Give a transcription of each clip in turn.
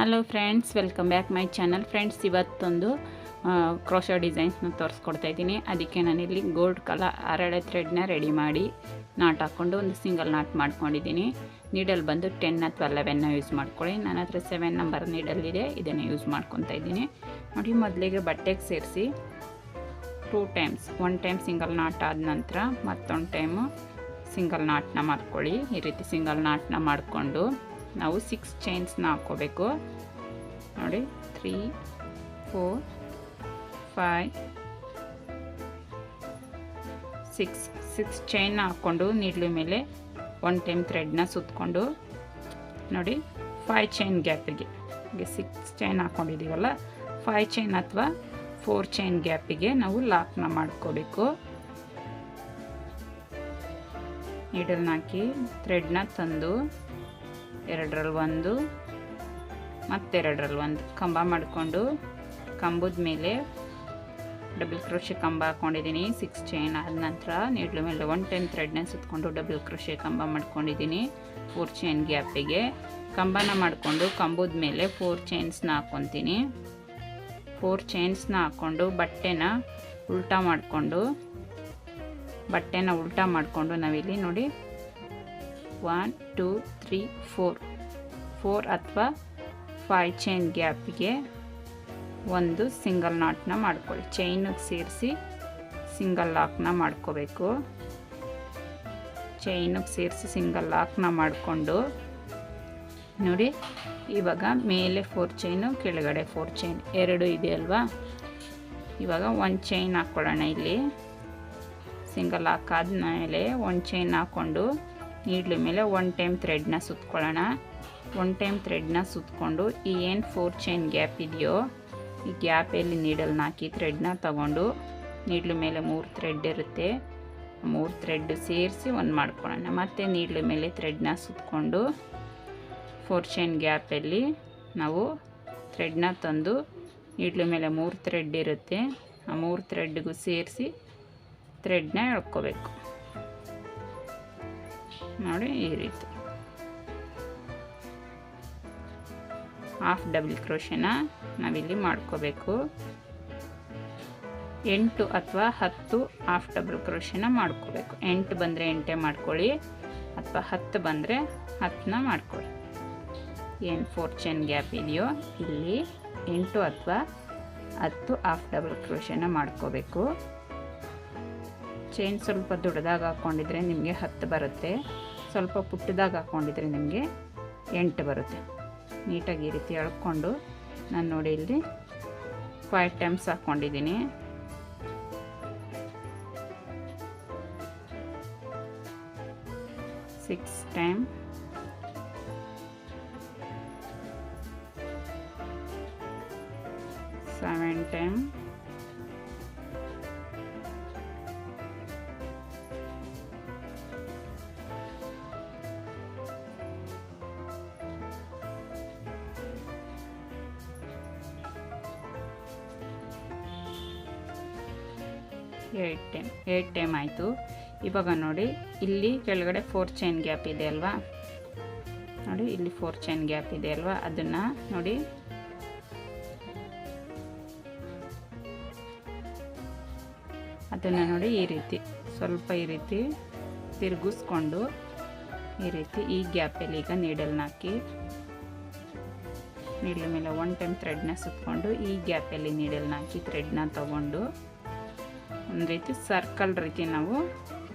Hello friends welcome back my channel friends ಇವತ್ತೊಂದು crochet ಡಿಸೈನ್ಸ್ನ ತೋರಿಸ್ಕೊಡ್ತಾ ಇದ್ದೀನಿ. ಅದಕ್ಕೆ ನಾನಿಲ್ಲಿ ಗೋಲ್ಡ್ ಕಲರ್ ಅರಳೆ ಥ್ರೆಡ್ನ ರೆಡಿ ಮಾಡಿ ನಾಟ್ ಹಾಕ್ಕೊಂಡು ಒಂದು ಸಿಂಗಲ್ ನಾಟ್ ಮಾಡ್ಕೊಂಡಿದ್ದೀನಿ. ನೀಡಲ್ ಬಂದು ಟೆನ್ ಅಥವಾ ಲೆವೆನ್ನ ಯೂಸ್ ಮಾಡ್ಕೊಳ್ಳಿ. ನನ್ನ ಹತ್ರ ಸೆವೆನ್ ನಂಬರ್ ನೀಡಲ್ ಇದೆ, ಇದನ್ನು ಯೂಸ್ ಮಾಡ್ಕೊತಾ ಇದ್ದೀನಿ. ನೋಡಿ, ಮೊದಲಿಗೆ ಬಟ್ಟೆಗೆ ಸೇರಿಸಿ two times one time single knot ಆದ ನಂತರ ಮತ್ತೊಂದು ಟೈಮು ಸಿಂಗಲ್ ನಾಟ್ನ ಮಾಡ್ಕೊಳ್ಳಿ. ಈ ರೀತಿ ಸಿಂಗಲ್ ನಾಟ್ನ ಮಾಡಿಕೊಂಡು ನಾವು ಸಿಕ್ಸ್ ಚೈನ್ಸ್ನ ಹಾಕ್ಕೋಬೇಕು. ನೋಡಿ three four five six six chain ಹಾಕ್ಕೊಂಡು ನೀಡ್ಲು ಮೇಲೆ ಒನ್ ಟೈಮ್ ಥ್ರೆಡ್ನ ಸುತ್ತಕೊಂಡು ನೋಡಿ ಫೈ ಚೈನ್ ಗ್ಯಾಪಿಗೆ ಹಾಗೆ ಸಿಕ್ಸ್ ಚೈನ್ ಹಾಕ್ಕೊಂಡಿದ್ದೀವಲ್ಲ ಫೈ ಚೈನ್ ಅಥವಾ ಫೋರ್ ಚೈನ್ ಗ್ಯಾಪಿಗೆ ನಾವು ಲಾಕ್ನ ಮಾಡ್ಕೋಬೇಕು. ನೀಡಲ್ನ ಹಾಕಿ ಥ್ರೆಡ್ನ ತಂದು ಎರಡರಲ್ಲಿ ಒಂದು ಮತ್ತೆರಡರಲ್ಲಿ ಒಂದು. ಕಂಬ ಮಾಡಿಕೊಂಡು ಕಂಬದ ಮೇಲೆ ಡಬಲ್ ಕ್ರೋಶೆ ಕಂಬ ಹಾಕ್ಕೊಂಡಿದ್ದೀನಿ ಸಿಕ್ಸ್ ಚೈನ್ ಆದ ನಂತರ ನೀಡ್ಲು ಮೇಲೆ ಒನ್ ಟೈಮ್ ಥ್ರೆಡ್ನ ಸುತ್ತಕೊಂಡು ಡಬಲ್ ಕ್ರೋಶೆ ಕಂಬ ಮಾಡ್ಕೊಂಡಿದ್ದೀನಿ. ಫೋರ್ ಚೈನ್ ಗ್ಯಾಪಿಗೆ ಕಂಬನ ಮಾಡಿಕೊಂಡು ಕಂಬದ ಮೇಲೆ ಫೋರ್ ಚೈನ್ಸ್ನ ಹಾಕ್ಕೊತೀನಿ ಫೋರ್ ಚೈನ್ಸ್ನ ಹಾಕ್ಕೊಂಡು ಬಟ್ಟೆನ ಉಲ್ಟಾ ಮಾಡಿಕೊಂಡು, ಬಟ್ಟೆನ ಉಲ್ಟಾ ಮಾಡಿಕೊಂಡು ನಾವಿಲ್ಲಿ ನೋಡಿ one two three four four ಅಥವಾ ಫೈವ್ ಚೈನ್ ಗ್ಯಾಪಿಗೆ ಒಂದು ಸಿಂಗಲ್ ನಾಟ್ನ ಮಾಡ್ಕೊಳ್ಳಿ. ಚೈನಿಗೆ ಸೇರಿಸಿ ಸಿಂಗಲ್ ಲಾಕ್ನ ಮಾಡ್ಕೋಬೇಕು. ಚೈನಿಗೆ ಸೇರಿಸಿ ಸಿಂಗಲ್ ಲಾಕ್ನ ಮಾಡಿಕೊಂಡು ನೋಡಿ, ಇವಾಗ ಮೇಲೆ ಫೋರ್ ಚೈನು ಕೆಳಗಡೆ ಫೋರ್ ಚೈನ್ ಎರಡು ಇದೆ ಅಲ್ವಾ? ಇವಾಗ ಒಂದು ಚೈನ್ ಹಾಕ್ಕೊಳ್ಳೋಣ ಇಲ್ಲಿ. ಸಿಂಗಲ್ ಹಾಕಾದ ಮೇಲೆ ಒಂದು ಚೈನ್ ಹಾಕ್ಕೊಂಡು ನೀಡ್ಲ ಮೇಲೆ ಒನ್ ಟೈಮ್ ಥ್ರೆಡ್ನ ಸುತ್ಕೊಳ್ಳೋಣ. ಒನ್ ಟೈಮ್ ಥ್ರೆಡ್ನ ಸುತ್ತಕೊಂಡು ಈ ಏನು ಫೋರ್ ಚೈನ್ ಗ್ಯಾಪ್ ಇದೆಯೋ, ಈ ಗ್ಯಾಪಲ್ಲಿ ನೀಡಲ್ನ ಹಾಕಿ ಥ್ರೆಡ್ನ ತಗೊಂಡು ನೀಡ್ಲ ಮೇಲೆ ಮೂರು ಥ್ರೆಡ್ ಇರುತ್ತೆ. ಮೂರು ಥ್ರೆಡ್ ಸೇರಿಸಿ ಒಂದು ಮಾಡ್ಕೊಳ್ಳೋಣ. ಮತ್ತು ನೀಡ್ಲ ಮೇಲೆ ಥ್ರೆಡ್ನ ಸುತ್ತಕೊಂಡು ಫೋರ್ ಚೈನ್ ಗ್ಯಾಪಲ್ಲಿ ನಾವು ಥ್ರೆಡ್ನ ತಂದು ನೀಡ್ಲ ಮೇಲೆ ಮೂರು ಥ್ರೆಡ್ ಇರುತ್ತೆ. ಆ ಮೂರು ಥ್ರೆಡ್ಗೂ ಸೇರಿಸಿ ಥ್ರೆಡ್ನ ಎಳ್ಕೋಬೇಕು. ನೋಡಿ ಈ ರೀತಿ. ಹಾಫ್ ಡಬಲ್ ಕ್ರೋಶನ ನಾವಿಲ್ಲಿ ಮಾಡ್ಕೋಬೇಕು. ಎಂಟು ಅಥವಾ ಹತ್ತು ಹಾಫ್ ಡಬಲ್ ಕ್ರೋಶನ ಮಾಡ್ಕೋಬೇಕು. ಎಂಟು ಬಂದರೆ ಎಂಟೇ ಮಾಡ್ಕೊಳ್ಳಿ, ಅಥವಾ ಹತ್ತು ಬಂದರೆ ಹತ್ತನ್ನ ಮಾಡ್ಕೊಳ್ಳಿ. ಏನು ಫೋರ್ ಚೈನ್ ಗ್ಯಾಪ್ ಇದೆಯೋ ಇಲ್ಲಿ ಎಂಟು ಅಥವಾ ಹತ್ತು ಹಾಫ್ ಡಬಲ್ ಕ್ರೋಶನ ಮಾಡ್ಕೋಬೇಕು. ಚೈನ್ ಸ್ವಲ್ಪ ದೊಡ್ಡದಾಗಿ ಹಾಕ್ಕೊಂಡಿದ್ರೆ ನಿಮಗೆ ಹತ್ತು ಬರುತ್ತೆ. ಸ್ವಲ್ಪ ಪುಟ್ಟದಾಗ ಹಾಕ್ಕೊಂಡಿದ್ರೆ ನಿಮಗೆ ಎಂಟು ಬರುತ್ತೆ. ನೀಟಾಗಿ ಈ ರೀತಿ ಅಳ್ಕೊಂಡು ನಾನು ನೋಡಿ ಇಲ್ಲಿ ಫೈವ್ ಟೈಮ್ಸ್ ಹಾಕ್ಕೊಂಡಿದ್ದೀನಿ six time seven time eight time eight time ಆಯಿತು. ಇವಾಗ ನೋಡಿ, ಇಲ್ಲಿ ಕೆಳಗಡೆ ಫೋರ್ ಚೈನ್ ಗ್ಯಾಪ್ ಇದೆ ಅಲ್ವಾ? ನೋಡಿ, ಇಲ್ಲಿ ಫೋರ್ ಚೈನ್ ಗ್ಯಾಪ್ ಇದೆ ಅಲ್ವಾ? ಅದನ್ನು ನೋಡಿ. ಅದನ್ನು ನೋಡಿ ಈ ರೀತಿ, ಸ್ವಲ್ಪ ಈ ರೀತಿ ತಿರುಗಿಸ್ಕೊಂಡು ಈ ರೀತಿ ಈ ಗ್ಯಾಪಲ್ಲಿ ಈಗ ನೀಡಲ್ನ ಹಾಕಿ ನೀಡಲ ಮೇಲೆ ಒನ್ ಟೈಮ್ ಥ್ರೆಡ್ನ ಸುತ್ತಕೊಂಡು ಈ ಗ್ಯಾಪಲ್ಲಿ ನೀಡಲ್ನ ಹಾಕಿ ಥ್ರೆಡ್ನ ತಗೊಂಡು ಒಂದು ರೀತಿ ಸರ್ಕಲ್ ರೀತಿ ನಾವು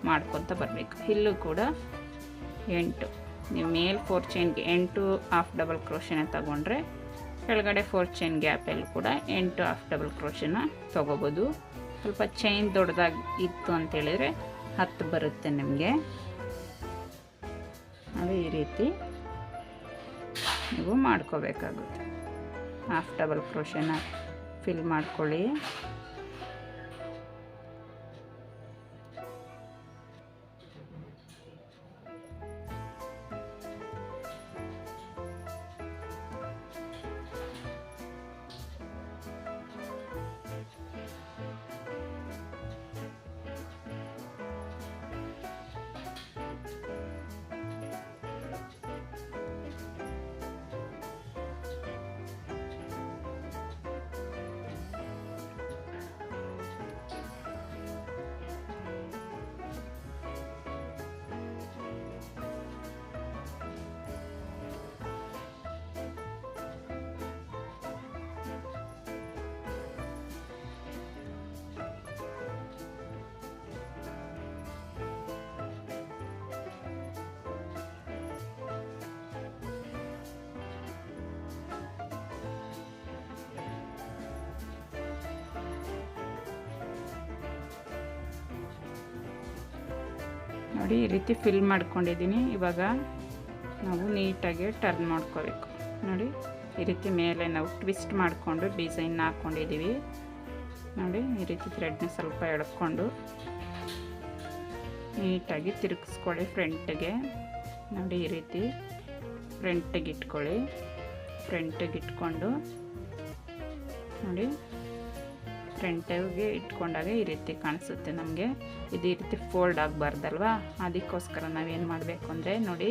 ಮಾಡ್ಕೊತ ಬರಬೇಕು. ಇಲ್ಲೂ ಕೂಡ ಎಂಟು. ನೀವು ಮೇಲ್ ಫೋರ್ ಚೈನ್ಗೆ ಎಂಟು ಹಾಫ್ ಡಬಲ್ ಕ್ರೋಶನ ತಗೊಂಡ್ರೆ ಕೆಳಗಡೆ ಫೋರ್ ಚೈನ್ ಗ್ಯಾಪಲ್ಲಿ ಕೂಡ ಎಂಟು ಹಾಫ್ ಡಬಲ್ ಕ್ರೋಶನ ತೊಗೋಬೋದು. ಸ್ವಲ್ಪ ಚೈನ್ ದೊಡ್ಡದಾಗಿ ಇತ್ತು ಅಂತೇಳಿದರೆ ಹತ್ತು ಬರುತ್ತೆ ನಿಮಗೆ. ಅದು ಈ ರೀತಿ ನೀವು ಮಾಡ್ಕೋಬೇಕಾಗುತ್ತೆ. ಹಾಫ್ ಡಬಲ್ ಕ್ರೋಶನ ಫಿಲ್ ಮಾಡ್ಕೊಳ್ಳಿ. ನೋಡಿ ಈ ರೀತಿ ಫಿಲ್ ಮಾಡ್ಕೊಂಡಿದ್ದೀನಿ. ಇವಾಗ ನಾವು ನೀಟಾಗಿ ಟರ್ನ್ ಮಾಡ್ಕೋಬೇಕು. ನೋಡಿ, ಈ ರೀತಿ ಮೇಲೆ ನಾವು ಟ್ವಿಸ್ಟ್ ಮಾಡಿಕೊಂಡು ಡಿಸೈನ್ ಹಾಕ್ಕೊಂಡಿದ್ದೀವಿ ನೋಡಿ, ಈ ರೀತಿ ಥ್ರೆಡ್ನ ಸ್ವಲ್ಪ ಎಳ್ಕೊಂಡು ನೀಟಾಗಿ ತಿರುಗಿಸ್ಕೊಳ್ಳಿ ಫ್ರಂಟಿಗೆ ನೋಡಿ, ಈ ರೀತಿ ಫ್ರಂಟಿಗೆ ಇಟ್ಕೊಳ್ಳಿ. ಫ್ರಂಟಿಗೆ ಇಟ್ಕೊಂಡು ನೋಡಿ ಫ್ರಂಟಿಗೆ ಇಟ್ಕೊಂಡಾಗ ಈ ರೀತಿ ಕಾಣಿಸುತ್ತೆ ನಮಗೆ. ಇದು ಈ ರೀತಿ ಫೋಲ್ಡ್ ಆಗಬಾರ್ದಲ್ವಾ ಅದಕ್ಕೋಸ್ಕರ ನಾವೇನು ಮಾಡಬೇಕು ಅಂದರೆ ನೋಡಿ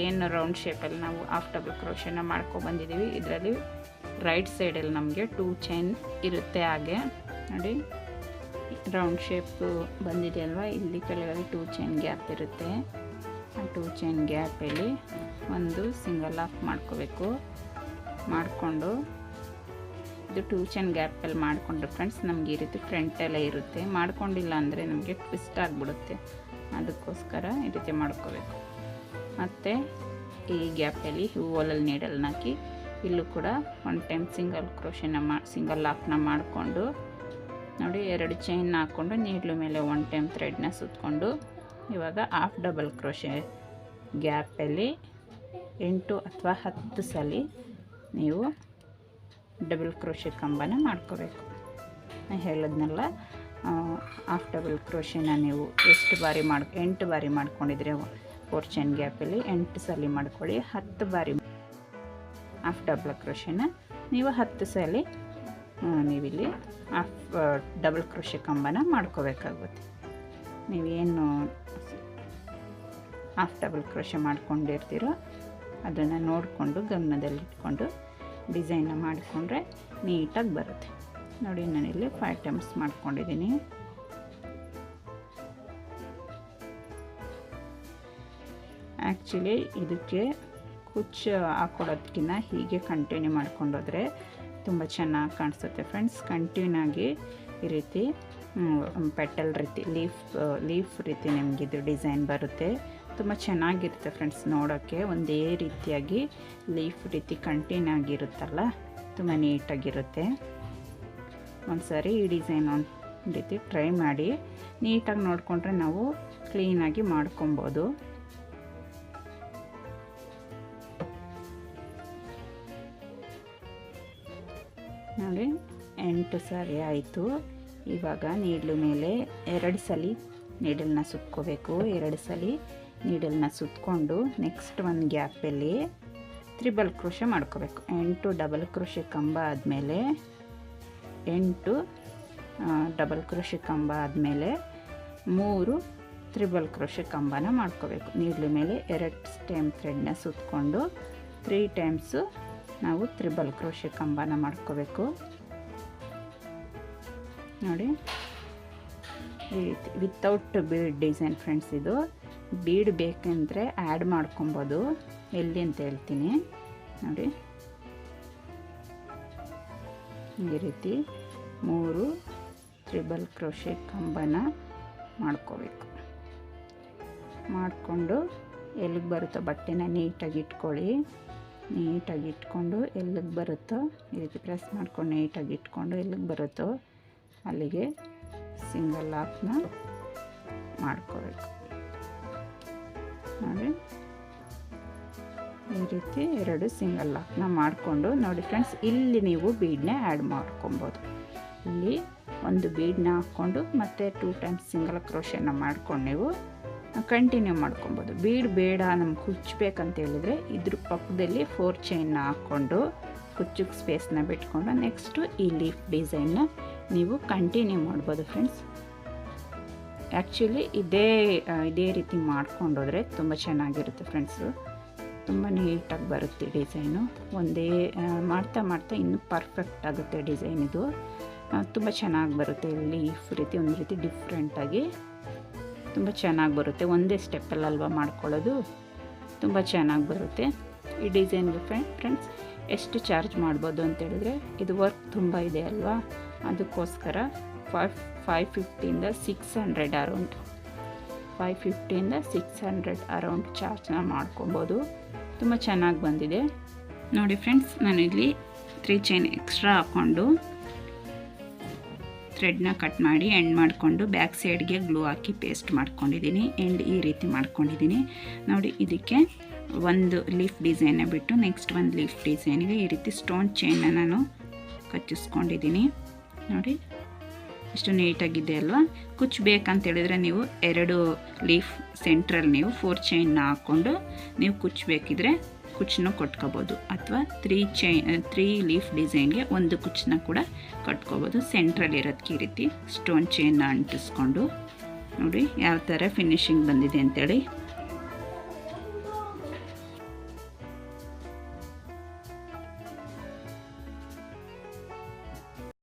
ಏನು ರೌಂಡ್ ಶೇಪಲ್ಲಿ ನಾವು ಆಫ್ ಡಬಲ್ ಕ್ರೋಶನ ಮಾಡ್ಕೊಬಂದಿದ್ದೀವಿ ಇದರಲ್ಲಿ ರೈಟ್ ಸೈಡಲ್ಲಿ ನಮಗೆ ಟೂ ಚೈನ್ ಇರುತ್ತೆ ಹಾಗೆ. ನೋಡಿ ರೌಂಡ್ ಶೇಪ್ ಬಂದಿದೆಯಲ್ವ ಇಲ್ಲಿ ಕೆಳಗಡೆ ಟೂ ಚೈನ್ ಗ್ಯಾಪ್ ಇರುತ್ತೆ. ಆ ಟೂ ಚೈನ್ ಗ್ಯಾಪಲ್ಲಿ ಒಂದು ಸಿಂಗಲ್ ಆಫ್ ಮಾಡ್ಕೋಬೇಕು. ಮಾಡಿಕೊಂಡು ಇದು ಟೂ ಚೈನ್ ಗ್ಯಾಪಲ್ಲಿ ಮಾಡಿಕೊಂಡ್ರೆ ಫ್ರೆಂಡ್ಸ್ ನಮಗೆ ಈ ರೀತಿ ಫ್ರಂಟ್ ಎಲ್ಲ ಇರುತ್ತೆ. ಮಾಡ್ಕೊಂಡಿಲ್ಲ ಅಂದರೆ ನಮಗೆ ಟ್ವಿಸ್ಟ್ ಆಗಿಬಿಡುತ್ತೆ. ಅದಕ್ಕೋಸ್ಕರ ಈ ರೀತಿ ಮಾಡ್ಕೋಬೇಕು. ಮತ್ತು ಈ ಗ್ಯಾಪಲ್ಲಿ ಹೂವಲಲ್ಲಿ ನೀಡಲ್ನ ಹಾಕಿ ಇಲ್ಲೂ ಕೂಡ ಒನ್ ಟೈಮ್ ಸಿಂಗಲ್ ಕ್ರೋಶನ ಮಾ ಸಿಂಗಲ್ ಲಾಕ್ನ ಮಾಡಿಕೊಂಡು ನೋಡಿ ಎರಡು ಚೈನ್ ಹಾಕ್ಕೊಂಡು ನೀಡ್ಲು ಮೇಲೆ ಒನ್ ಟೈಮ್ ಥ್ರೆಡ್ನ ಸುತ್ತಕೊಂಡು ಇವಾಗ ಹಾಫ್ ಡಬಲ್ ಕ್ರೋಶೆ ಗ್ಯಾಪಲ್ಲಿ ಎಂಟು ಅಥವಾ ಹತ್ತು ಸಲ ನೀವು ಡಬಲ್ ಕ್ರೋಶೆ ಕಂಬನ ಮಾಡ್ಕೋಬೇಕು. ನಾನು ಹೇಳೋದ್ನೆಲ್ಲ ಹಾಫ್ ಡಬಲ್ ಕ್ರೋಶೆನ ನೀವು ಎಷ್ಟು ಬಾರಿ ಮಾಡಿ, ಎಂಟು ಬಾರಿ ಮಾಡ್ಕೊಂಡಿದ್ರೆ ಫೋರ್ ಚೈನ್ ಗ್ಯಾಪಲ್ಲಿ ಎಂಟು ಸಲ ಮಾಡ್ಕೊಳ್ಳಿ, ಹತ್ತು ಬಾರಿ ಹಾಫ್ ಡಬಲ್ ಕ್ರೋಶೆನ ನೀವು ಹತ್ತು ಸಲ ನೀವಿಲ್ಲಿ ಹಾಫ್ ಡಬಲ್ ಕ್ರೋಶೆ ಕಂಬನ ಮಾಡ್ಕೋಬೇಕಾಗುತ್ತೆ. ನೀವೇನು ಹಾಫ್ ಡಬಲ್ ಕ್ರೋಶೆ ಮಾಡ್ಕೊಂಡಿರ್ತೀರೋ ಅದನ್ನು ನೋಡಿಕೊಂಡು ಗಮನದಲ್ಲಿಟ್ಕೊಂಡು ಡಿಸೈನ್ನ ಮಾಡಿಕೊಂಡ್ರೆ ನೀಟಾಗಿ ಬರುತ್ತೆ. ನೋಡಿ, ನಾನಿಲ್ಲಿ ಫೈವ್ ಟೈಮ್ಸ್ ಮಾಡ್ಕೊಂಡಿದ್ದೀನಿ. ಆ್ಯಕ್ಚುಲಿ ಇದಕ್ಕೆ ಕುಚ್ಚು ಹಾಕೊಡೋದಕ್ಕಿಂತ ಹೀಗೆ ಕಂಟಿನ್ಯೂ ಮಾಡ್ಕೊಂಡೋದ್ರೆ ತುಂಬ ಚೆನ್ನಾಗಿ ಕಾಣಿಸುತ್ತೆ ಫ್ರೆಂಡ್ಸ್ ಕಂಟಿನ್ಯೂ ಆಗಿ ಈ ರೀತಿ ಪೆಟಲ್ ರೀತಿ ಲೀಫ್ ಲೀಫ್ ರೀತಿ ನಿಮಗಿದು ಡಿಸೈನ್ ಬರುತ್ತೆ. ತುಂಬ ಚೆನ್ನಾಗಿರುತ್ತೆ ಫ್ರೆಂಡ್ಸ್ ನೋಡೋಕ್ಕೆ. ಒಂದೇ ರೀತಿಯಾಗಿ ಲೀಫ್ ರೀತಿ ಕಂಟಿನ್ಯೂ ಆಗಿರುತ್ತಲ್ಲ, ತುಂಬ ನೀಟಾಗಿರುತ್ತೆ. ಒಂದು ಸಾರಿ ಈ ಡಿಸೈನ್ ಒಂದು ರೀತಿ ಟ್ರೈ ಮಾಡಿ, ನೀಟಾಗಿ ನೋಡಿಕೊಂಡ್ರೆ ನಾವು ಕ್ಲೀನಾಗಿ ಮಾಡ್ಕೊಬೋದು. ನೋಡಿ, ಎಂಟು ಸಾರಿ ಆಯಿತು. ಇವಾಗ ನೀಡ್ಲು ಮೇಲೆ ಎರಡು ಸಲ ನೀಡಲನ್ನ ಸುತ್ಕೋಬೇಕು ಎರಡು ಸಲ ನೀಡಲ್ನ ಸುತ್ತಕೊಂಡು ನೆಕ್ಸ್ಟ್ ಒಂದು ಗ್ಯಾಪಲ್ಲಿ ತ್ರಿಬಲ್ ಕೃಷಿ ಮಾಡ್ಕೋಬೇಕು. ಎಂಟು ಡಬಲ್ ಕೃಷಿ ಕಂಬ ಆದಮೇಲೆ ಎಂಟು ಡಬಲ್ ಕೃಷಿ ಕಂಬ ಆದಮೇಲೆ ಮೂರು ತ್ರಿಬಲ್ ಕ್ರೋಶೆ ಕಂಬನ ಮಾಡ್ಕೋಬೇಕು. ನೀಡ್ಲ ಮೇಲೆ ಎರಡು ಟೈಮ್ ಥ್ರೆಡ್ನ ಸುತ್ತಕೊಂಡು ತ್ರೀ ಟೈಮ್ಸು ನಾವು ತ್ರಿಬಲ್ ಕ್ರೋಶೆ ಕಂಬನ ಮಾಡ್ಕೋಬೇಕು. ನೋಡಿ ವಿತೌಟ್ ಬೀಡ್ ಡಿಸೈನ್ ಫ್ರೆಂಡ್ಸ್ ಇದು. ಬೀಡ್ ಬೇಕೆಂದರೆ ಆ್ಯಡ್ ಮಾಡ್ಕೊಬೋದು. ಎಲ್ಲಿ ಅಂತ ಹೇಳ್ತೀನಿ. ನೋಡಿ. ಈ ರೀತಿ ಮೂರು ತ್ರಿಬಲ್ ಕ್ರೋಶೆ ಕಂಬನ ಮಾಡ್ಕೋಬೇಕು. ಮಾಡಿಕೊಂಡು ಎಲ್ಲಿಗೆ ಬರುತ್ತೋ ಬಟ್ಟೆನ ನೀಟಾಗಿ ಇಟ್ಕೊಳ್ಳಿ. ನೀಟಾಗಿ ಇಟ್ಕೊಂಡು ಎಲ್ಲಿಗೆ ಬರುತ್ತೋ, ಈ ರೀತಿ ಪ್ರೆಸ್ ಮಾಡ್ಕೊಂಡು ನೀಟಾಗಿ ಇಟ್ಕೊಂಡು ಎಲ್ಲಿಗೆ ಬರುತ್ತೋ ಅಲ್ಲಿಗೆ ಸಿಂಗಲ್ ಲಾಕ್ನ ಮಾಡ್ಕೋಬೇಕು. ನೋಡಿ ಈ ರೀತಿ ಎರಡು ಸಿಂಗಲ್ ಲಾಕ್ನ ಮಾಡಿಕೊಂಡು ನೋಡಿ ಫ್ರೆಂಡ್ಸ್, ಇಲ್ಲಿ ನೀವು ಬೀಡನ್ನ ಆ್ಯಡ್ ಮಾಡ್ಕೊಬೋದು. ಇಲ್ಲಿ ಒಂದು ಬೀಡನ್ನ ಹಾಕ್ಕೊಂಡು ಮತ್ತು ಟೂ ಟೈಮ್ಸ್ ಸಿಂಗಲ್ ಕ್ರೋಷನ್ನ ಮಾಡ್ಕೊಂಡು ನೀವು ಕಂಟಿನ್ಯೂ ಮಾಡ್ಕೊಬೋದು. ಬೀಡ್ ಬೇಡ, ನಮ್ಗೆ ಹುಚ್ಚಬೇಕಂತ ಹೇಳಿದರೆ ಇದ್ರ ಪಕ್ಕದಲ್ಲಿ ಫೋರ್ ಚೈನ್ನ ಹಾಕ್ಕೊಂಡು ಕುಚ್ಚಕ್ಕೆ ಸ್ಪೇಸ್ನ ಬಿಟ್ಕೊಂಡು ನೆಕ್ಸ್ಟು ಈ ಲೀಫ್ ಡಿಸೈನ್ನ ನೀವು ಕಂಟಿನ್ಯೂ ಮಾಡ್ಬೋದು ಫ್ರೆಂಡ್ಸ್. ಆ್ಯಕ್ಚುಲಿ ಇದೇ ಇದೇ ರೀತಿ ಮಾಡ್ಕೊಂಡೋದ್ರೆ ತುಂಬ ಚೆನ್ನಾಗಿರುತ್ತೆ ಫ್ರೆಂಡ್ಸು ತುಂಬ ನೀಟಾಗಿ ಬರುತ್ತೆ ಡಿಸೈನು ಒಂದೇ ಮಾಡ್ತಾ ಮಾಡ್ತಾ ಇನ್ನೂ ಪರ್ಫೆಕ್ಟ್ ಆಗುತ್ತೆ ಡಿಸೈನ್ ಇದು. ತುಂಬ ಚೆನ್ನಾಗಿ ಬರುತ್ತೆ ಇಲ್ಲಿ ರೀತಿ, ಒಂದು ರೀತಿ ಡಿಫ್ರೆಂಟಾಗಿ ತುಂಬ ಚೆನ್ನಾಗಿ ಬರುತ್ತೆ. ಒಂದೇ ಸ್ಟೆಪ್ಪಲ್ಲಲ್ವ ಮಾಡ್ಕೊಳ್ಳೋದು? ತುಂಬ ಚೆನ್ನಾಗಿ ಬರುತ್ತೆ. ಈ ಡಿಸೈನ್ಗೆ ಫ್ರೆಂಡ್ಸ್ ಎಷ್ಟು ಚಾರ್ಜ್ ಮಾಡ್ಬೋದು ಅಂತೇಳಿದ್ರೆ ಇದು ವರ್ಕ್ ತುಂಬ ಇದೆ ಅಲ್ವಾ? ಅದಕ್ಕೋಸ್ಕರ ಫೈವ್ ಫೈವ್ ಫಿಫ್ಟಿಯಿಂದ ಸಿಕ್ಸ್ ಹಂಡ್ರೆಡ್ ಅರೌಂಡ್ ಫೈವ್ ಫಿಫ್ಟಿಯಿಂದ ಸಿಕ್ಸ್ ಹಂಡ್ರೆಡ್ ಅರೌಂಡ್ ಚಾರ್ಜ್ನ ಮಾಡ್ಕೊಬೋದು. ತುಂಬ ಚೆನ್ನಾಗಿ ಬಂದಿದೆ. ನೋಡಿ ಫ್ರೆಂಡ್ಸ್ ನಾನಿಲ್ಲಿ ತ್ರೀ ಚೈನ್ ಎಕ್ಸ್ಟ್ರಾ ಹಾಕ್ಕೊಂಡು ಥ್ರೆಡ್ನ ಕಟ್ ಮಾಡಿ ಎಂಡ್ ಮಾಡಿಕೊಂಡು ಬ್ಯಾಕ್ ಸೈಡ್ಗೆ ಗ್ಲೂ ಹಾಕಿ ಪೇಸ್ಟ್ ಮಾಡ್ಕೊಂಡಿದ್ದೀನಿ. ಎಂಡ್ ಈ ರೀತಿ ಮಾಡ್ಕೊಂಡಿದ್ದೀನಿ. ನೋಡಿ ಇದಕ್ಕೆ ಒಂದು ಲೀಫ್ ಡಿಸೈನ್ನ ಬಿಟ್ಟು ನೆಕ್ಸ್ಟ್ ಒಂದು ಲೀಫ್ ಡಿಸೈನ್ಗೆ ಈ ರೀತಿ ಸ್ಟೋನ್ ಚೈನ್ನ ನಾನು ಕಚ್ಚಿಸ್ಕೊಂಡಿದ್ದೀನಿ. ನೋಡಿ. ಇಷ್ಟು ನೀಟಾಗಿದೆ ಅಲ್ವಾ? ಕುಚ್ ಬೇಕಂತೇಳಿದರೆ ನೀವು ಎರಡು ಲೀಫ್ ಸೆಂಟ್ರಲ್ಲಿ ನೀವು ಫೋರ್ ಚೈನ್ನ ಹಾಕ್ಕೊಂಡು ನೀವು ಕುಚ್ ಬೇಕಿದ್ರೆ ಕುಚ್ಚನ್ನು ಕೊಟ್ಕೋಬೋದು. ಅಥವಾ ತ್ರೀ ಚೈ ತ್ರೀ ಲೀಫ್ ಡಿಸೈನ್ಗೆ ಒಂದು ಕುಚ್ಚನ್ನ ಕೂಡ ಕಟ್ಕೋಬೋದು. ಸೆಂಟ್ರಲ್ಲಿ ಇರೋದಕ್ಕೆ ಈ ರೀತಿ ಸ್ಟೋನ್ ಚೈನ್ನ ಅಂಟಿಸ್ಕೊಂಡು. ನೋಡಿ ಯಾವ ಥರ ಫಿನಿಶಿಂಗ್ ಬಂದಿದೆ ಅಂತೇಳಿ.